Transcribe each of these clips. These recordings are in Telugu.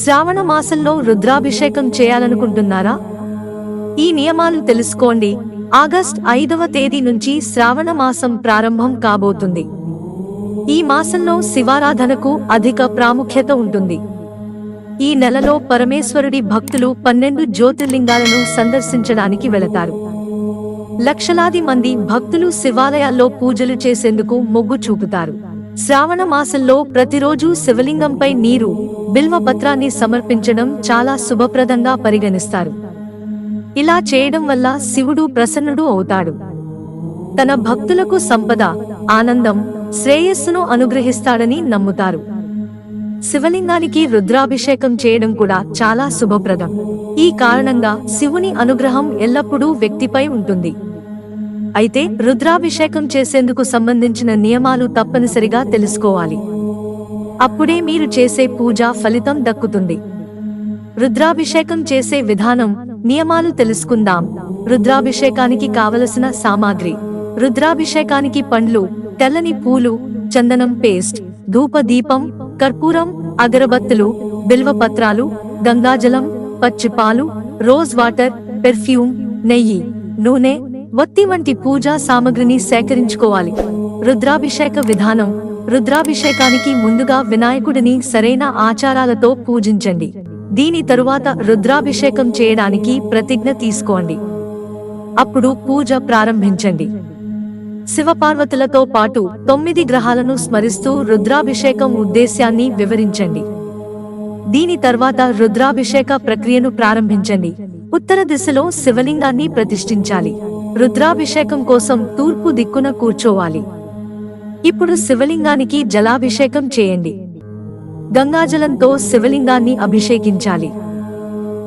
శ్రావణ మాసంలో రుద్రాభిషేకం చేయాలనుకుంటున్నారా? ఈ నియమాలు తెలుసుకోండి. ఆగస్ట్ ఐదవ తేదీ నుంచి శ్రావణ మాసం ప్రారంభం కాబోతుంది. ఈ మాసంలో శివారాధనకు అధిక ప్రాముఖ్యత ఉంటుంది. ఈ నెలలో పరమేశ్వరుడి భక్తులు పన్నెండు జ్యోతిర్లింగాలను సందర్శించడానికి వెళతారు. లక్షలాది మంది భక్తులు శివాలయాల్లో పూజలు చేసేందుకు మొగ్గు చూపుతారు. శ్రావణ మాసంలో ప్రతిరోజు శివలింగంపై నీరు బిల్వపత్రాన్ని సమర్పించడం చాలా శుభప్రదంగా పరిగణిస్తారు. ఇలా చేయడం వల్ల శివుడు ప్రసన్నుడు అవుతాడు. తన భక్తులకు సంపద ఆనందం శ్రేయస్సును అనుగ్రహిస్తాడని నమ్ముతారు. శివలింగానికి రుద్రాభిషేకం చేయడం కూడా చాలా శుభప్రదం. ఈ కారణంగా శివుని అనుగ్రహం ఎల్లప్పుడూ వ్యక్తిపై ఉంటుంది. అయితే రుద్రాభిషేకం చేసేందుకు సంబంధించిన నియమాలు తప్పనిసరిగా తెలుసుకోవాలి. అప్పుడే మీరు చేసే పూజ ఫలితం దక్కుతుంది. రుద్రాభిషేకం చేసే విధానం నియమాలు తెలుసుకుందాం. రుద్రాభిషేకానికి కావలసిన సామాగ్రి రుద్రాభిషేకానికి పండ్లు తెల్లని పూలు చందనం పేస్ట్ ధూప దీపం కర్పూరం అగరబత్తులు బిల్వపత్రాలు గంగాజలం పచ్చిపాలు రోజ్ వాటర్ పెర్ఫ్యూమ్ నెయ్యి నూనె వత్తి వంటి పూజా సామగ్రిని సేకరించుకోవాలి. రుద్రాభిషేక విధానం. రుద్రాభిషేకానికి ముందుగా వినాయకుడిని సరైన ఆచారాలతో పూజించండి. దీని తరువాత రుద్రాభిషేకం చేయడానికి ప్రతిజ్ఞ తీసుకోండి. అప్పుడు పూజ ప్రారంభించండి. శివపార్వతులతో పాటు తొమ్మిది గ్రహాలను స్మరిస్తూ రుద్రాభిషేకం ఉద్దేశ్యాన్ని వివరించండి. దీని తర్వాత రుద్రాభిషేక ప్రక్రియను ప్రారంభించండి. ఉత్తర దిశలో శివలింగాన్ని ప్రతిష్ఠించాలి. రుద్రాభిషేకం కోసం తూర్పు దిక్కున కూర్చోవాలి. ఇప్పుడు శివలింగానికి జలాభిషేకం చేయండి. గంగాజలంతో శివలింగాన్ని అభిషేకించాలి.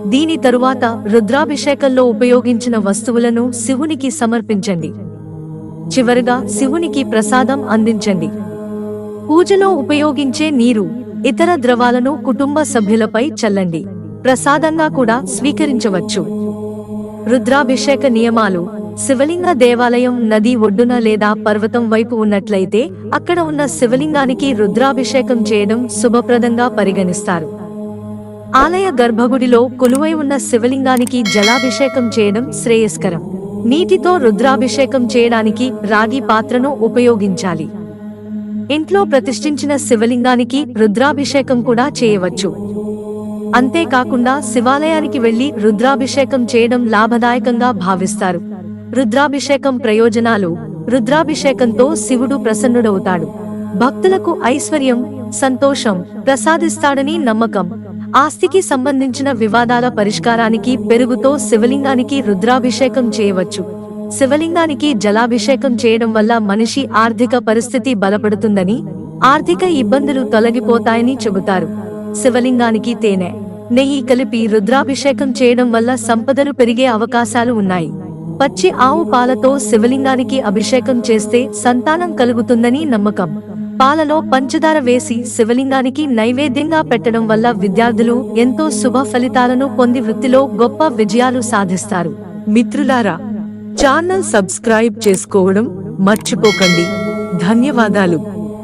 దీని తరువాత రుద్రాభిషేకంలో ఉపయోగించిన వస్తువులను శివునికి సమర్పించండి. చివరగా శివునికి ప్రసాదం అందించండి. పూజలో ఉపయోగించే నీరు ఇతర ద్రవాలను కుటుంబ సభ్యులపై చల్లండి. ప్రసాదంగా కూడా స్వీకరించవచ్చు. రుద్రాభిషేక నియమాలు శివలింగ దేవాలయం నది ఒడ్డున లేదా పర్వతం వైపు ఉన్నట్లయితే అక్కడ ఉన్న శివలింగానికి రుద్రాభిషేకం చేయడం శుభప్రదంగా పరిగణిస్తారు. ఆలయ గర్భగుడిలో కొలువై ఉన్న శివలింగానికి జలాభిషేకం చేయడం శ్రేయస్కరం. నీటితో రుద్రాభిషేకం చేయడానికి రాగి పాత్రను ఉపయోగించాలి. ఇంట్లో ప్రతిష్ఠించిన శివలింగానికి రుద్రాభిషేకం కూడా చేయవచ్చు. అంతేకాకుండా శివాలయానికి వెళ్ళి రుద్రాభిషేకం చేయడం లాభదాయకంగా భావిస్తారు. రుద్రాభిషేకం ప్రయోజనాలు. రుద్రాభిషేకంతో శివుడు ప్రసన్నుడవుతాడు. భక్తులకు ఐశ్వర్యం సంతోషం ప్రసాదిస్తాడని నమ్మకం. ఆస్తికి సంబంధించిన వివాదాల పరిష్కారానికి పెరుగుతో శివలింగానికి రుద్రాభిషేకం చేయవచ్చు. శివలింగానికి జలాభిషేకం చేయడం వల్ల మనిషి ఆర్థిక పరిస్థితి బలపడుతుందని ఆర్థిక ఇబ్బందులు తొలగిపోతాయని చెబుతారు. శివలింగానికి తేనె నెయ్యి కలిపి రుద్రాభిషేకం చేయడం వల్ల సంపదలు పెరిగే అవకాశాలు ఉన్నాయి. పచ్చి ఆవు పాలతో శివలింగానికి అభిషేకం చేస్తే సంతానం కలుగుతుందని నమ్మకం. పాలలో పంచదార వేసి శివలింగానికి నైవేద్యంగా పెట్టడం వల్ల విద్యార్థులు ఎంతో శుభ ఫలితాలను పొంది వృత్తిలో గొప్ప విజయాలు సాధిస్తారు. మిత్రులారా ఛానల్ సబ్స్క్రైబ్ చేసుకోవడం మర్చిపోకండి. ధన్యవాదాలు.